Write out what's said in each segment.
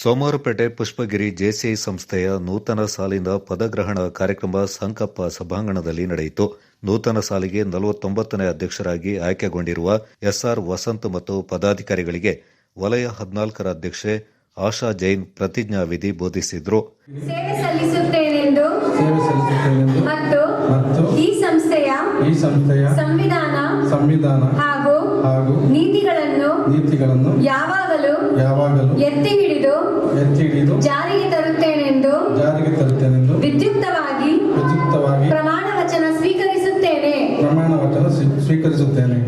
Somwarpet Pushpagiri JCI ಸಂಸ್ಥೆಯ ನೂತನ ಸಾಲಿನ ಪದಗ್ರಹಣ ಕಾರ್ಯಕ್ರಮ ಸಂಕಪ್ಪ ಸಭಾಂಗಣದಲ್ಲಿ ನಡೆಯಿತು. ನೂತನ ಸಾಲಿಗೆ ನಲವತ್ತೊಂಬತ್ತನೇ ಅಧ್ಯಕ್ಷರಾಗಿ ಆಯ್ಕೆಗೊಂಡಿರುವ ಎಸ್ಆರ್ ವಸಂತ್ ಮತ್ತು ಪದಾಧಿಕಾರಿಗಳಿಗೆ ವಲಯ ಹದಿನಾಲ್ಕರ ಅಧ್ಯಕ್ಷೆ ಆಶಾ ಜೈನ್ ಪ್ರತಿಜ್ಞಾ ವಿಧಿ ಬೋಧಿಸಿದ್ರು. ಸೇವೆ ಸಲ್ಲಿಸುತ್ತೇನೆಂದು ಮತ್ತು ಮತ್ತು ಈ ಸಂಸ್ಥೆಯ ಸಂವಿಧಾನ ನೀತಿಗಳನ್ನು ಯಾವಾಗಲೂ ಯಾವಾಗಲೂ ಎತ್ತಿ ಹಿಡಿದು ಎತ್ತಿ ಹಿಡಿದು ಜಾರಿಗೆ ತರುತ್ತೇನೆಂದು ಜಾರಿಗೆ ತರುತ್ತೇನೆಂದು ವಿದ್ಯುಕ್ತವಾಗಿ ವಿದ್ಯುಕ್ತವಾಗಿ ಪ್ರಮಾಣ ವಚನ ಸ್ವೀಕರಿಸುತ್ತೇನೆ. ಪ್ರಮಾಣ ವಚನ ಸ್ವೀಕರಿಸುತ್ತೇನೆ.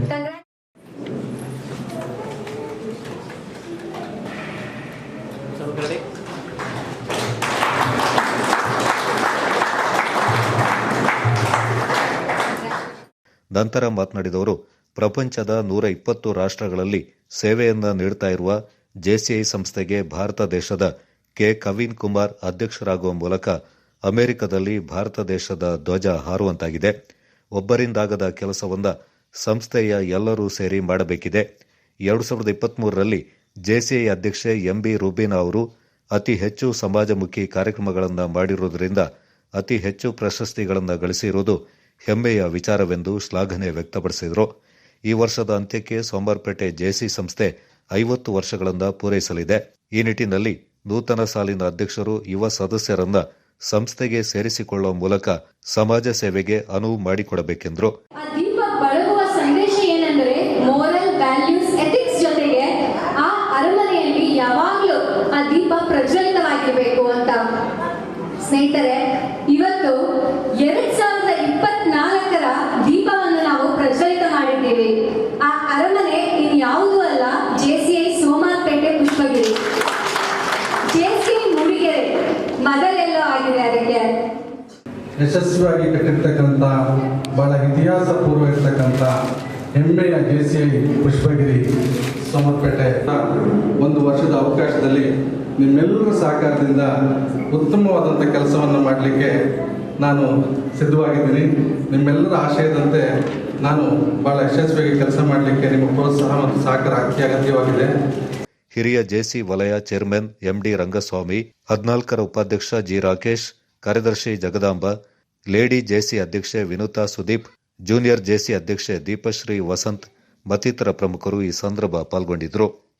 ನಂತರ ಮಾತನಾಡಿದವರು ಪ್ರಪಂಚದ ನೂರ ಇಪ್ಪತ್ತು ರಾಷ್ಟ್ರಗಳಲ್ಲಿ ಸೇವೆಯನ್ನ ನೀಡ್ತಾ ಇರುವ ಜೆಸಿಐ ಸಂಸ್ಥೆಗೆ ಭಾರತ ದೇಶದ ಕೆ ಕವಿನ್ ಕುಮಾರ್ ಅಧ್ಯಕ್ಷರಾಗುವ ಮೂಲಕ ಅಮೆರಿಕದಲ್ಲಿ ಭಾರತ ದೇಶದ ಧ್ವಜ ಹಾರುವಂತಾಗಿದೆ. ಒಬ್ಬರಿಂದಾಗದ ಕೆಲಸವೊಂದ ಸಂಸ್ಥೆಯ ಎಲ್ಲರೂ ಸೇರಿ ಮಾಡಬೇಕಿದೆ. ಎರಡು ಸಾವಿರದ ಇಪ್ಪತ್ತ್ಮೂರರಲ್ಲಿ ಜೆಸಿಐ ಅಧ್ಯಕ್ಷೆ ಎಂಬಿ ರೂಬಿನ್ ಅವರು ಅತಿ ಹೆಚ್ಚು ಸಮಾಜಮುಖಿ ಕಾರ್ಯಕ್ರಮಗಳನ್ನು ಮಾಡಿರುವುದರಿಂದ ಅತಿ ಹೆಚ್ಚು ಪ್ರಶಸ್ತಿಗಳನ್ನು ಗಳಿಸಿರುವುದು ಹೆಮ್ಮೆಯ ವಿಚಾರವೆಂದು ಶ್ಲಾಘನೆ ವ್ಯಕ್ತಪಡಿಸಿದರು. ಈ ವರ್ಷದ ಅಂತ್ಯಕ್ಕೆ ಸೋಮವಾರಪೇಟೆ ಜೆಸಿ ಸಂಸ್ಥೆ ಐವತ್ತು ವರ್ಷಗಳಿಂದ ಪೂರೈಸಲಿದೆ. ಈ ನಿಟ್ಟಿನಲ್ಲಿ ನೂತನ ಸಾಲಿನ ಅಧ್ಯಕ್ಷರು, ಯುವ ಸದಸ್ಯರನ್ನ ಸಂಸ್ಥೆಗೆ ಸೇರಿಸಿಕೊಳ್ಳುವ ಮೂಲಕ ಸಮಾಜ ಸೇವೆಗೆ ಅನುವು ಮಾಡಿಕೊಡಬೇಕೆಂದರು. ಸ್ನೇಹಿತರೆ ಯಶಸ್ವಿಯಾಗಿ ಕಟ್ಟಿರ್ತಕ್ಕಂಥ ಬಹಳ ಇತಿಹಾಸ ಪೂರ್ವ ಇರ್ತಕ್ಕಂಥ ಹೆಮ್ಮೆಯ J C I Pushpagiri Somapete ಒಂದು ವರ್ಷದ ಅವಕಾಶದಲ್ಲಿ ನಿಮ್ಮೆಲ್ಲರ ಸಹಕಾರದಿಂದ ಉತ್ತಮವಾದಂಥ ಕೆಲಸವನ್ನು ಮಾಡಲಿಕ್ಕೆ ನಾನು ಸಿದ್ಧವಾಗಿದ್ದೀನಿ. ನಿಮ್ಮೆಲ್ಲರ ಆಶಯದಂತೆ ನಾನು ಬಹಳ ಯಶಸ್ವಿಯಾಗಿ ಕೆಲಸ ಮಾಡಲಿಕ್ಕೆ ನಿಮ್ಮ ಪ್ರೋತ್ಸಾಹ ಮತ್ತು ಸಹಕಾರ ಅತಿ ಅಗತ್ಯವಾಗಿದೆ. ಹಿರಿಯ ಜೆಸಿ ವಲಯ ಚೇರ್ಮನ್ ಎಂಡಿ ರಂಗಸ್ವಾಮಿ, ಹದಿನಾಲ್ಕರ ಉಪಾಧ್ಯಕ್ಷ ಜಿ ರಾಕೇಶ್, ಕಾರ್ಯದರ್ಶಿ ಜಗದಾಂಬ ಲೇಡಿ ಜೆಸಿ ಅಧ್ಯಕ್ಷೆ ವಿನುತಾ ಸುದೀಪ್, ಜೂನಿಯರ್ ಜೆಸಿ ಅಧ್ಯಕ್ಷೆ ದೀಪಶ್ರೀ ವಸಂತ್, ಮತ್ತಿತರ ಪ್ರಮುಖರು ಈ ಸಂದರ್ಭ ಪಾಲ್ಗೊಂಡಿದ್ದರು.